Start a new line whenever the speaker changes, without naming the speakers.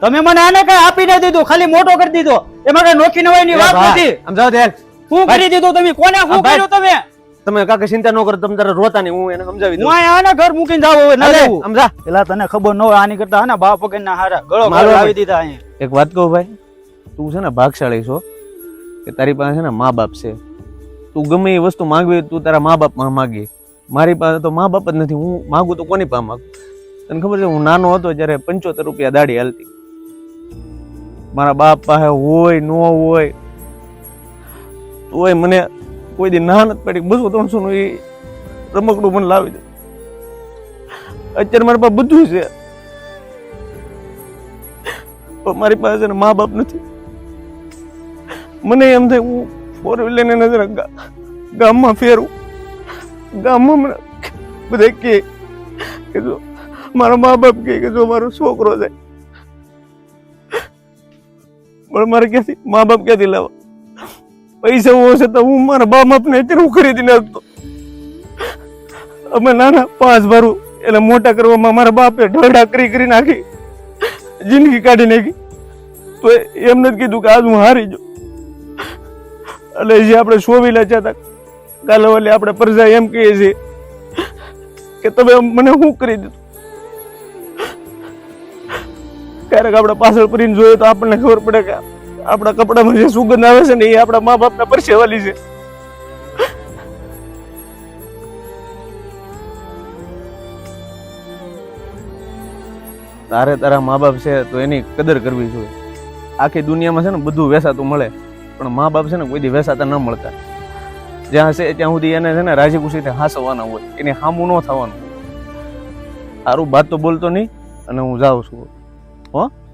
તમે મને આને કઈ આપી નથી દીધું ખાલી મોટો કરી દીધો. એમાં કઈ નોખી નવાઈની વાત નથી.
આમ જાઓ
શું કરી દીધું તમે? કોને શું કર્યું તમે?
તમે કાકા ચિંતા ન કરો તમે તારે રોતા નહીં હું એને સમજાવી દઉં.
હું આના ઘર મૂકીને જાવ હવે ના જવું
આમ
પેલા તને ખબર ન હોય આની કરતા આના બાપ વગર ના હારા. ગળો
મારો
આવી દીધા અહીં.
એક વાત કહું ભાઈ તું છે ને ભાગશાળી છો કે તારી પાસે છે ને મા બાપ છે. તું ગમે એ વસ્તુ માંગવી તું તારા મા બાપમાં માગી. મારી પાસે તો મા બાપ જ નથી હું માગું તો કોની પાસે માગું? તને ખબર છે હું નાનો હતો જ્યારે પંચોતેર રૂપિયા દાડી હાલતી મારા બાપ પાસે હોય, ન હોય, તોય મને કોઈ દી ના નથી પડી. બસો ત્રણસો નું એ રમકડું મને લાવી દે. અત્યારે મારા પાસે બધું છે. પણ મારી પાસે મા બાપ નથી. મને એમ થાય હું ફોર વ્હીલર ને નજર ગામમાં ફેરું. ગામમાં બધા કે જો, મારા મા બાપ કે જો મારો છોકરો છે પણ મારે ક્યાંથી મા બાપ ક્યાંથી લાવવા? પૈસા હશે તો હું મારા બા બાપને અત્યારે હું ખરીદી નાખતો અમે નાના પાંચ ભરું એટલે મોટા કરવામાં મારા બાપે ઢળડા કરી કરી નાખી, જિંદગી કાઢી નાખી. તો એમ નથી કીધું કે આજ હું હારી જો એટલે જે આપણે સોવી લેચા હતા કાલે વાલે આપણે પ્રજા એમ કહીએ છીએ કે તમે મને શું કરી દીધું? ક્યારેક આપણે પાછળ ફરીને જોઈએ તો આપણને ખબર પડે કે આપણા કપડામાં જે સુગંધ આવે છે ને એ આપણા મા બાપના પરસેવાલી છે. તારે તારા મા બાપ છે તો એની કદર કરવી જોઈએ. આખી દુનિયામાં છે ને બધું વેસાતું મળે, પણ મા બાપ છે ને કોઈ દી વેસાતા ન મળતા. જ્યાં છે ત્યાં સુધી એને છે ને રાજી ખુશીથી હાંસવાના હોય, એને હામું ન થવાનું. સારું વાત તો બોલતો નહીં અને હું જાઉં છું. હો